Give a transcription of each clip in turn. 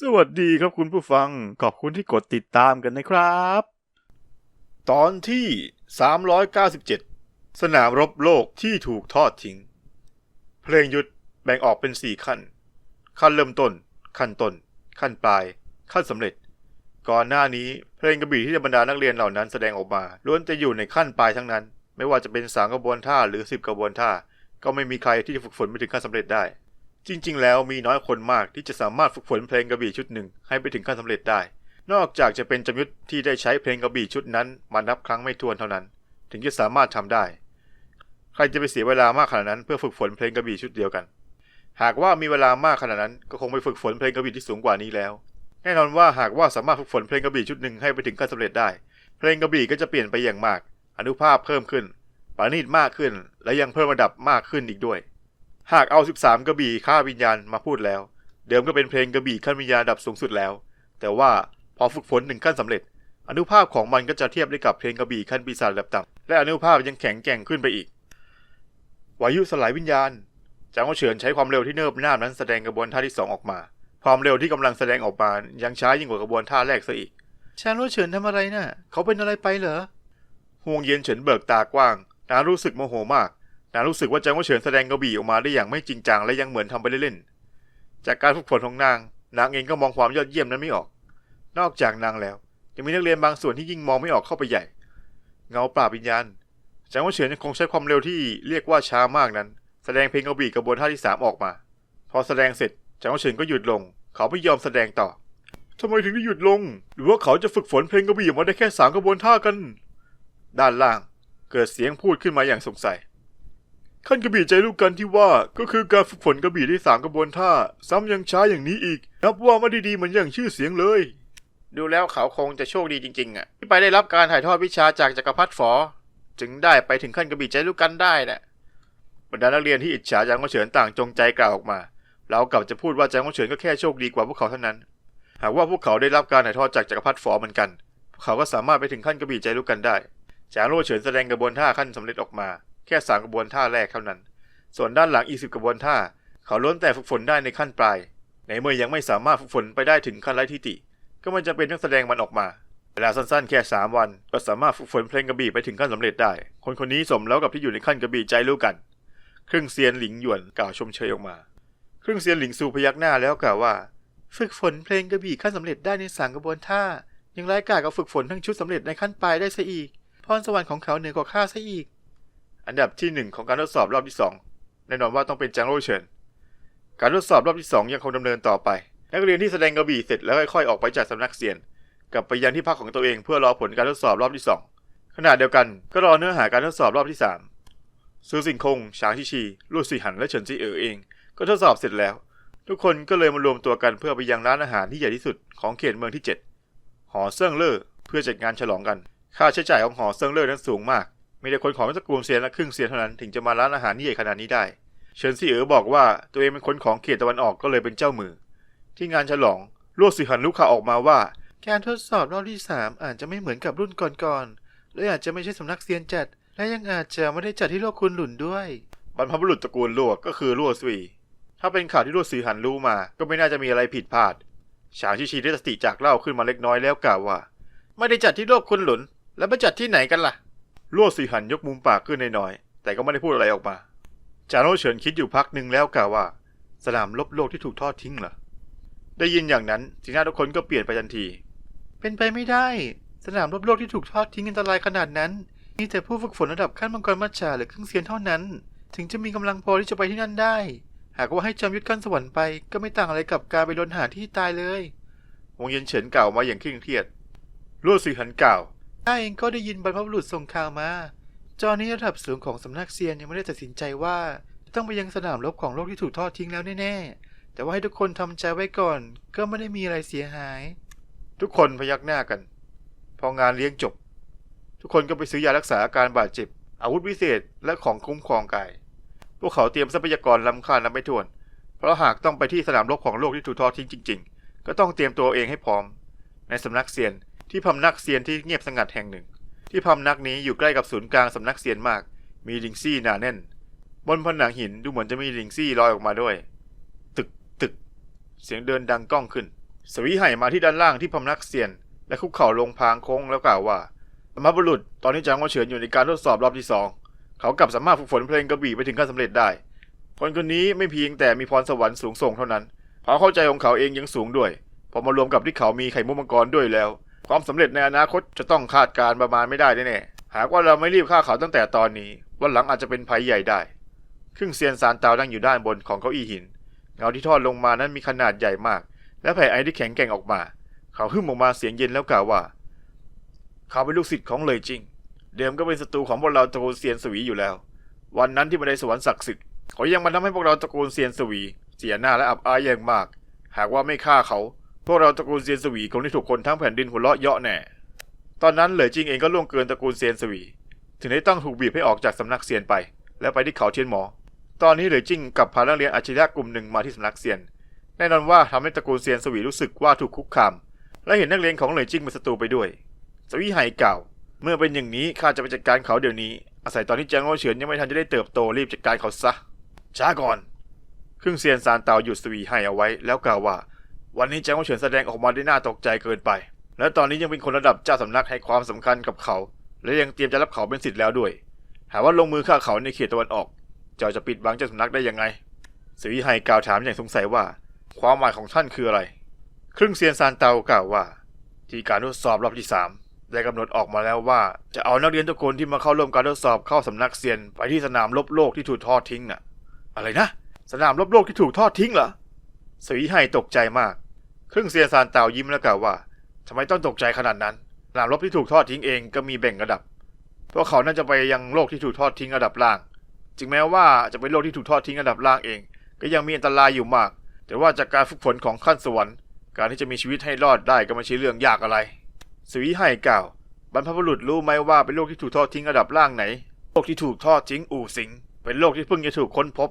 สวัสดีครับคุณผู้ฟัง ขอบคุณที่กดติดตามกันนะครับ ตอนที่ 397 สนามรบโลกที่ถูกทอดทิ้ง เพลงยุทธแบ่งออกเป็น 4 ขั้น ขั้นเริ่มต้น ขั้นต้น ขั้นปลาย ขั้นสำเร็จ ก่อนหน้านี้เพลงกระบี่ที่บรรดานักเรียนเหล่านั้นแสดงออกมาล้วนจะอยู่ในขั้นปลายทั้งนั้น ไม่ว่าจะเป็นสามกระบวนท่าหรือสิบกระบวนท่า ก็ไม่มีใครที่จะฝึกฝนไปถึงขั้นสำเร็จได้ จริง ๆ แล้วมีน้อยคนมากที่จะสามารถฝึกฝนเพลงกระบี่ชุดหนึ่งให้ไปถึงขั้นสำเร็จได้ นอกจากจะเป็นจำยุทธที่ได้ใช้เพลงกระบี่ชุดนั้นมานับครั้งไม่ถ้วนเท่านั้น ถึงจะสามารถทำได้ ใครจะไปเสียเวลามากขนาดนั้นเพื่อฝึกฝนเพลงกระบี่ชุดเดียวกัน หากว่ามีเวลามากขนาดนั้นก็คงไปฝึกฝนเพลงกระบี่ที่สูงกว่านี้แล้ว แน่นอนว่าหากว่าสามารถฝึกฝนเพลงกระบี่ชุดหนึ่งให้ไปถึงขั้นสำเร็จได้ เพลงกระบี่ก็จะเปลี่ยนไปอย่างมาก อนุภาพเพิ่มขึ้นปราณีตมากขึ้น และยังเพิ่มระดับมากขึ้นอีกด้วย หากเอา 13 กระบี่ฆ่าวิญญาณมาพูดแล้ว เดิมก็เป็นเพลงกระบี่ขั้นวิญญาณระดับสูงสุดแล้ว แต่ว่าพอฝึกฝนถึงขั้นสำเร็จ อนุภาพของมันก็จะเทียบได้กับเพลงกระบี่ขั้นปีศาจระดับต่ำและอนุภาพยังแข็งแกร่งขึ้นไปอีกวายุสลายวิญญาณจางโอเฉินใช้ความเร็วที่เนิบนาบนั้นแสดงกระบวนท่าที่สองออกมา ความเร็วที่กำลังแสดงออกมายังช้ายิ่งกว่ากระบวนท่าแรกซะอีกชางโรเฉินทำอะไรน่ะ เขาเป็นอะไรไปเหรอห่วงเย็นเฉินเบิกตากว้างนางรู้สึกโมโหมาก นางรู้สึกว่าจางโอเฉินแสดงกระบี่ออกมาได้อย่างไม่จริงจังและยังเหมือนทำไปเล่นๆจากการฝึกฝนของนาง นางเองก็มองความยอดเยี่ยมนั้นไม่ออก นอกจากนางแล้วยังมีนักเรียนบางส่วนที่ยิ่งมองไม่ออกเข้าไปใหญ่ เงาปราบวิญญาณจางโอเฉินยังคงใช้ความเร็วที่เรียกว่าช้ามากนั้น แสดงเพลงกระบี่กระบวนท่าที่สามออกมา พอแสดงเสร็จจางโอเฉินก็หยุดลง เขาไม่ยอมแสดงต่อทำไมถึงได้หยุดลง หรือว่าเขาจะฝึกฝนเพลงกระบี่ออกมาได้แค่สามกระบวนท่ากัน ด้านล่าง เกิดเสียงพูดขึ้นมาอย่างสงสัย ขั้นกระบี่ใจลูกกันที่ว่าก็คือการฝึกฝนกระบี่ได้สามกระบวนท่า ซ้ำยังช้าอย่างนี้อีก นับว่าไม่ได้ดีเหมือนอย่างชื่อเสียงเลย ดูแล้วเขาคงจะโชคดีจริงๆอะที่ไปได้รับการถ่ายทอดวิชาจากจักรพรรดิฝอ จึงได้ไปถึงขั้นกระบี่ใจลูกกันได้น่ะบรรดานักเรียนที่อิจฉาจางโอเฉินต่างจงใจกล่าวออกมา เรากลับจะพูดว่าจางโอเฉินก็แค่โชคดีกว่าพวกเขาเท่านั้น หากว่าพวกเขาได้รับการถ่ายทอดจากจักรพรรดิฝอเหมือนกันเขาก็สามารถไปถึงขั้นกระบี่ใจลูกกันได้จางโลเฉินแสดงกระบวนท่าขั้นสำเร็จออกมา แค่สามกระบวนท่าแรกเท่านั้น ส่วนด้านหลังอีกสิบกระบวนท่า เขาล้วนแต่ฝึกฝนได้ในขั้นปลาย ในเมื่อยังไม่สามารถฝึกฝนไปได้ถึงขั้นไร้ทิฏฐิก็ไม่จำเป็นต้องแสดงมันออกมาเวลาสั้นๆแค่สามวันก็สามารถฝึกฝนเพลงกระบี่ไปถึงขั้นสำเร็จได้ คนคนนี้สมแล้วกับที่อยู่ในขั้นกระบี่ใจรู้กัน ครึ่งเซียนหลิงหยวนกล่าวชมเชยออกมา ครึ่งเซียนหลิงซูพยักหน้าแล้วกล่าวว่า ฝึกฝนเพลงกระบี่ขั้นสำเร็จได้ในสามกระบวนท่า ยังไร้กากับฝึกฝนทั้งชุดสำเร็จในขั้นปลายได้ซะอีก พรสวรรค์ของเขาเหนือกว่าข้าซะอีก อันดับที่หนึ่งของการทดสอบรอบที่สองแน่นอนว่าต้องเป็นจางโรเฉิน การทดสอบรอบที่สองยังคงดำเนินต่อไป นักเรียนที่แสดงกระบี่เสร็จแล้วค่อยๆออกไปจากสำนักเซียน กลับไปยังที่พักของตัวเองเพื่อรอผลการทดสอบรอบที่สองขณะเดียวกันก็รอเนื้อหาการทดสอบรอบที่สามซูสิงคง ฉางชิชีลู่ซีหันและเฉินจีเอ๋อเอง ก็ทดสอบเสร็จแล้ว ทุกคนก็เลยมารวมตัวกันเพื่อไปยังร้านอาหารที่ใหญ่ที่สุดของเขตเมืองที่ 7 หอเซิ่งเล่อเพื่อจัดงานฉลองกัน ค่าใช้จ่ายของหอเซิ่งเล่อนั้นสูงมาก มีแต่คนของตะกูลเซียนและครึ่งเซียนเท่านั้นถึงจะมาร้านอาหารที่ใหญ่ขนาดนี้ได้ เฉินซีเอ๋อบอกว่าตัวเองเป็นคนของเขตตะวันออกก็เลยเป็นเจ้ามือ ที่งานฉลองลู่ซีหันลุกข่าวออกมาว่าการทดสอบรอบที่สามอาจจะไม่เหมือนกับรุ่นก่อนๆและอาจจะไม่ใช่สำนักเซียนจัด และยังอาจจะไม่ได้จัดที่โลกคุณหลุนด้วยบรรพบุรุษตระกูลลั่วก็คือลั่วซวีถ้าเป็นข่าวที่ลั่วซือหันรู้มา ก็ไม่น่าจะมีอะไรผิดพลาดฉางชิชีได้สติจากเล่าขึ้นมาเล็กน้อยแล้วกล่าวว่า ไม่ได้จัดที่โลกคุณหลุน แล้วไปจัดที่ไหนกันล่ะ ลวซือหันยกมุมปากขึ้นน้อยๆแต่ก็ไม่ได้พูดอะไรออกมา จาโนเฉินคิดอยู่พักหนึ่งแล้วกล่าวว่า สนามลบโลกที่ถูกทอดทิ้งเหรอ ได้ยินอย่างนั้นสีหน้าทุกคนก็เปลี่ยนไปทันที เป็นไปไม่ได้ สนามรบโลกที่ถูกทอดทิ้งอันตรายขนาดนั้น มีแต่ผู้ฝึกฝนระดับขั้นมังกรมัจฉาหรือครึ่งเซียนเท่านั้น ถึงจะมีกำลังพอที่จะไปที่นั่นได้ หากว่าให้จำยุทธขั้นสวรรค์ไป ก็ไม่ต่างอะไรกับการไปลนหาที่ตายเลยวงเย็นเฉินกล่าวมาอย่างเคร่งเครียดลวซือหันกล่าว ข้าเองก็ได้ยินบรรพบุรุษส่งข่าวมา จอนี้ระดับสูงของสำนักเซียนยังไม่ได้ตัดสินใจว่าจะต้องไปยังสนามรบของโลกที่ถูกทอดทิ้งแล้วแน่ๆ แต่ว่าให้ทุกคนทำใจไว้ก่อน ก็ไม่ได้มีอะไรเสียหาย ทุกคนพยักหน้ากัน พองานเลี้ยงจบ ทุกคนก็ไปซื้อยารักษาอาการบาดเจ็บ อาวุธวิเศษและของคุ้มครองกาย พวกเขาเตรียมทรัพยากรล้ำค่านับไม่ถ้วน เพราะหากต้องไปที่สนามรบของโลกที่ถูกทอดทิ้งจริง ๆ ก็ต้องเตรียมตัวเองให้พร้อม ในสำนักเซียน ที่พำนักเซียนที่เงียบสงัดแห่งหนึ่ง ที่พำนักนี้อยู่ใกล้กับศูนย์กลางสำนักเซียนมาก มีลิงซี่หนาแน่น บนผนังหินดูเหมือนจะมีลิงซี่ลอยออกมาด้วย ตึกตึก เสียงเดินดังก้องขึ้น สวีไห่มาที่ด้านล่างที่พำนักเซียน และคุกเข่าลงพางโค้งแล้วกล่าวว่าบรรพบุรุษตอนนี้จางว่าเฉินอยู่ในการทดสอบรอบที่สองเขากลับสามารถฝึกฝนเพลงกระบี่ไปถึงขั้นสำเร็จได้ คนคนนี้ไม่เพียงแต่มีพรสวรรค์สูงส่งเท่านั้นความเข้าใจของเขาเองยังสูงด้วย พอมารวมกับที่เขามีไข่มุกมังกรด้วยแล้ว ความสำเร็จในอนาคตจะต้องคาดการณ์ประมาณไม่ได้แน่ๆหากว่าเราไม่รีบฆ่าเขาตั้งแต่ตอนนี้ วันหลังอาจจะเป็นภัยใหญ่ได้ครึ่งเซียนซานเตานั่งอยู่ด้านบนของเก้าอี้หิน เงาที่ทอดลงมานั้นมีขนาดใหญ่มาก และแผ่ไอที่แข็งแกร่งออกมา เขาหึ่มออกมาเสียงเย็นแล้วกล่าวว่า เขาเป็นลูกศิษย์ของเลยจริง เดิมก็เป็นศัตรูของพวกเราตระกูลเซียนสวีอยู่แล้ว วันนั้นที่มาในสวรรค์ศักดิ์สิทธิ์เขายังมาทำให้พวกเราตระกูลเซียนสวี เสียหน้าและอับอายอย่างมาก หากว่าไม่ฆ่าเขา พวกเราตระกูลเซียนสวีคงได้ถูกคนทั้งแผ่นดินหัวเราะเยาะแน่ ตอนนั้นเหลยจิงเองก็ล่วงเกินตระกูลเซียนสวี ถึงได้ต้องถูกบีบให้ออกจากสำนักเซียนไป และไปที่เขาเทียนหมอ ตอนนี้เหลยจิงกับพานักเรียนอาชีพกลุ่มหนึ่งมาที่สำนักเซียน แน่นอนว่าทำให้ตระกูลเซียนสวีรู้สึกว่าถูกคุกคาม และเห็นนักเรียนของเหลยจิ้งเป็นศัตรูไปด้วย สวีไห่กล่าวเมื่อเป็นอย่างนี้ข้าจะไปจัดการเขาเดี๋ยวนี้ อาศัยตอนที่แจงโอเฉินยังไม่ทันจะได้เติบโตรีบจัดการเขาซะช้าก่อนครึ่งเซียนซานเตาหยุดสวีไห่เอาไว้แล้วกล่าวว่า วันนี้แจงโอเฉินแสดงออกมาได้น่าตกใจเกินไป และตอนนี้ยังเป็นคนระดับเจ้าสำนักให้ความสำคัญกับเขา และยังเตรียมจะรับเขาเป็นศิษย์แล้วด้วย หาว่าลงมือฆ่าเขาในเขตตะวันออก เจ้าจะปิดบังเจ้าสำนักได้ยังไงสวีไห่กล่าวถามอย่างสงสัยว่า ความหมายของท่านคืออะไร ครึ่งเซียนซานเตากล่าวว่า ที่การทดสอบรอบที่สามได้กำหนดออกมาแล้วว่า จะเอานักเรียนทุกคนที่มาเข้าร่วมการทดสอบเข้าสำนักเซียนไปที่สนามลบโลกที่ถูกทอดทิ้งน่ะ อะไรนะ สนามลบโลกที่ถูกทอดทิ้งเหรอสวีไห่ตกใจมาก ครึ่งเซียนซานเต่ายิ้มแล้วกล่าวว่าทำไมต้องตกใจขนาดนั้นสนามรบที่ถูกทอดทิ้งเองก็มีแบ่งระดับ พวกเขาน่าจะไปยังโลกที่ถูกทอดทิ้งระดับล่าง จึงแม้ว่าจะเป็นโลกที่ถูกทอดทิ้งระดับล่างเอง ก็ยังมีอันตรายอยู่มาก แต่ว่าจากการฝึกฝนของขั้นสวรรค์ การที่จะมีชีวิตให้รอดได้ก็ไม่ใช่เรื่องยากอะไรสวีไห่กล่าว บรรพบุรุษรู้ไหมว่าเป็นโลกที่ถูกทอดทิ้งระดับล่างไหน โลกที่ถูกทอดทิ้งอู่สิง เป็นโลกที่เพิ่งจะถูกค้นพบ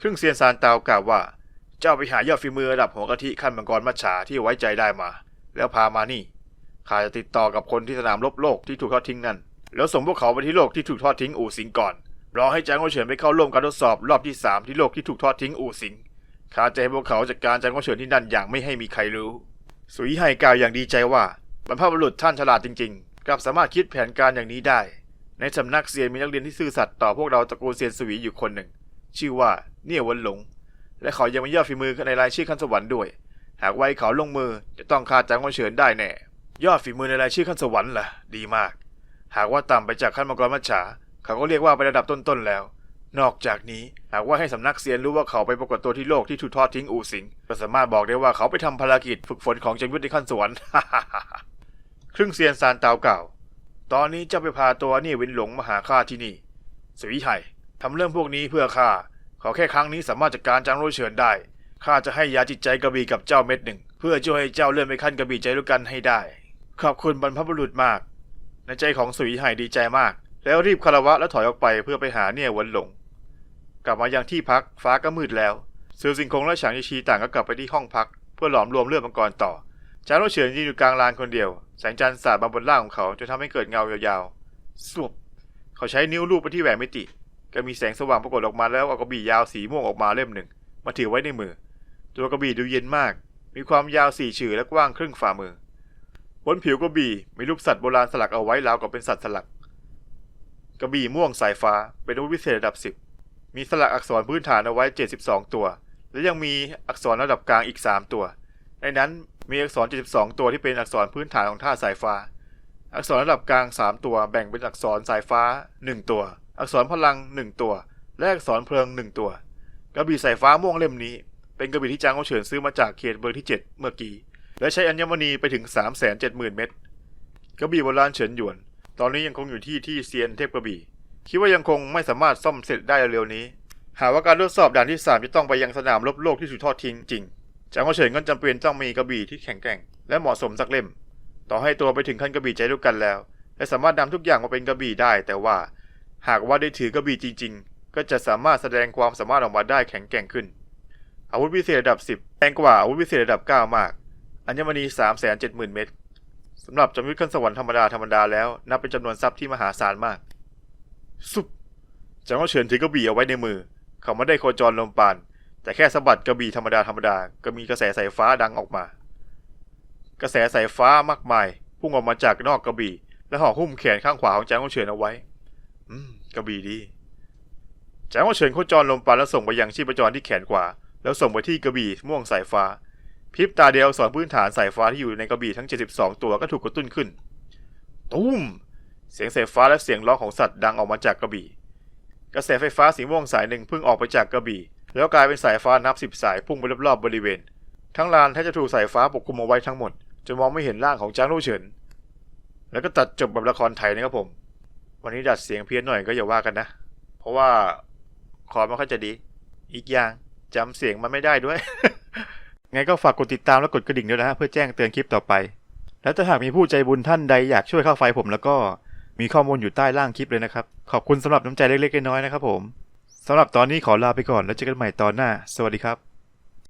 ครึ่งเซียนซานเตากล่าวว่า เจ้าไปหายอดฝีมือระดับหัวกะทิขั้นมังกรมัจฉาที่ไว้ใจได้มา แล้วพามานี่ข้าจะติดต่อกับคนที่สนามรบโลกที่ถูกทอดทิ้งนั่น แล้วส่งพวกเขาไปที่โลกที่ถูกทอดทิ้งอู่สิงก่อนรอให้จางโอเฉินไปเข้าร่วมการทดสอบรอบที่สามที่โลกที่ถูกทอดทิ้งอู่สิงข้าจะให้พวกเขาจัดการจางโอเฉินที่นั่นอย่างไม่ให้มีใครรู้ สุยไห่กล่าวอย่างดีใจว่าบรรพบุรุษท่านฉลาดจริงๆกลับสามารถคิดแผนการอย่างนี้ได้ ในสำนักเซียนมีนักเรียนที่ซื่อสัตย์ต่อพวกเราตระกูลเซียนสวีอยู่คนหนึ่ง ชื่อว่าเนี่ยวันหลง และเขายังมียอดฝีมือในรายชื่อขั้นสวรรค์ด้วย หากไว้เขาลงมือจะต้องฆ่าจางโอเฉินได้แน่ ยอดฝีมือในรายชื่อขั้นสวรรค์ล่ะ ดีมาก หากว่าต่ำไปจากขั้นมังกรมัจฉา เขาก็เรียกว่าไประดับต้นๆแล้ว นอกจากนี้หากว่าให้สำนักเซียนรู้ว่าเขาไปปรากฏตัวที่โลกที่ถูกทอดทิ้งอูสิงก็สามารถบอกได้ว่าเขาไปทำภารกิจฝึกฝนของจังยุทธในขั้นสวรรค์ครึ่งเซียนซานเตาเก่า ตอนนี้เจ้าไปพาตัวนี่วินหลงมาหาข้าที่นี่สวีไห่ทำเรื่องพวกนี้เพื่อข้า ขอแค่ครั้งนี้สามารถจัดการจางโรเฉินได้ ข้าจะให้ยาจิตใจกระบี่กับเจ้าเม็ดหนึ่ง เพื่อช่วยให้เจ้าเลื่อนไปขั้นกระบี่ใจด้กันให้ได้ ขอบคุณบรรพบุรุษมาก ในใจของสุยไห่ดีใจมาก แล้วรีบคารวะและถอยออกไปเพื่อไปหาเนี่ยวันหลง กลับมายังที่พักฟ้าก็มืดแล้วเสือสิงคงและฉางยีชีต่างก็กลับไปที่ห้องพัก เพื่อหลอมรวมเลือดมังกรต่อ จางโรเฉินยืนอยู่กลางลานคนเดียว แสงจันทร์สาดมาบนร่างของเขาจนทำให้เกิดเงายาวๆสวบเขาใช้นิ้วลูบไปที่แหวนมิติ ก็มีแสงสว่างปรากฏออกมาแล้วเอากระบี่ยาวสีม่วงออกมาเล่มหนึ่ง มาถือไว้ในมือ ตัวกระบี่ดูเย็นมาก มีความยาวสี่ฉือและกว้างครึ่งฝ่ามือ บนผิวกระบี่มีรูปสัตว์โบราณสลักเอาไว้ราวกับเป็นสัตว์สลัก กระบี่ม่วงสายฟ้าเป็นอาวุธพิเศษระดับสิบมีสลักอักษรพื้นฐานเอาไว้72 ตัว และยังมีอักษรระดับกลางอีก 3 ตัว ในนั้นมีอักษร 72 ตัวที่เป็นอักษรพื้นฐานของท่าสายฟ้า อักษรระดับกลาง 3 ตัวแบ่งเป็นอักษรสายฟ้า 1 ตัว อักษรพลัง 1 ตัว และอักษรเพลิง 1 ตัว กระบี่สายฟ้าม่วงเล่มนี้ เป็นกระบี่ที่จางโอเฉินซื้อมาจากเขตเบอร์ที่ 7 เมื่อกี้ และใช้อัญมณีไปถึง 370,000 เม็ด กระบี่โบราณเฉินหยวน ตอนนี้ยังคงอยู่ที่ที่เซียนเทพกระบี่ คิดว่ายังคงไม่สามารถซ่อมเสร็จได้เร็วนี้ หากว่าการทดสอบด่านที่ 3 จะต้องไปยังสนามรบโลกที่ถูกทอดทิ้งจริง จางโอเฉินก็จำเป็นต้องมีกระบี่ที่แข็งแกร่ง และเหมาะสมสักเล่ม ต่อให้ตัวไปถึงขั้นกระบี่ใจด้วยกันแล้ว และสามารถนำทุกอย่างมาเป็นกระบี่ได้ แต่ว่า หากว่าได้ถือกระบี่จริง ๆ ก็จะสามารถแสดงความสามารถออกมาได้แข็งแกร่งขึ้น อาวุธพิเศษระดับ 10แรงกว่าอาวุธพิเศษระดับ 9 มาก อัญมณี 370,000 เม็ดสำหรับจำยุทธขั้นสวรรค์ธรรมดาธรรมดาแล้วนับเป็นจำนวนทรัพย์ที่มหาศาลมาก สุบจางก็เฉินถือกระบี่เอาไว้ในมือ เขาไม่ได้โคจรลมปาน แต่แค่สะบัดกระบี่ธรรมดาธรรมดาก็มีกระแสสายฟ้าดังออกมา กระแสสายฟ้ามากมาย พุ่งออกมาจากนอกกระบี่ และห่อหุ้มแขนข้างขวาของแจางโอเฉินเอาไว้ อืม กระบี่ดีแจางโอเฉินโคจรลมปาณแล้วส่งไปยังชีพจรที่แขนขวา แล้วส่งไปที่กระบี่ม่วงสายฟ้าพริบตาเดียวสอนพื้นฐานสายฟ้าที่อยู่ในกระบี่ทั้ง 72 ตัวก็ถูกกระตุ้นขึ้น ตุ้ม เสียงสายฟ้าและเสียงร้องของสัตว์ดังออกมาจากกระบี่ กระแสไฟฟ้าสีม่วงสายหนึ่งพิ่งออกไปจากกระบี่ แล้วกลายเป็นสายฟ้านับสิบสายพุ่งไปรอบๆบริเวณ ทั้งลานแทบจะถูกสายฟ้าปกคลุมเอาไว้ทั้งหมดจนมองไม่เห็นร่างของจางลู่เฉิน แล้วก็ตัดจบแบบละครไทยนะครับผม วันนี้ดัดเสียงเพี้ยนหน่อยก็อย่าว่ากันนะ เพราะว่าคอไม่ค่อยจะดี อีกอย่างจำเสียงมันไม่ได้ด้วย ไงก็ฝากกดติดตามและกดกระดิ่งด้วยนะฮะเพื่อแจ้งเตือนคลิปต่อไป แล้วถ้าหากมีผู้ใจบุญท่านใดอยากช่วยค่าไฟผมแล้วก็มีข้อมูลอยู่ใต้ล่างคลิปเลยนะครับ ขอบคุณสำหรับน้ำใจเล็กๆน้อยๆนะครับผมสำหรับตอนนี้ขอลาไปก่อนแล้วเจอกันใหม่ตอนหน้า สวัสดีครับ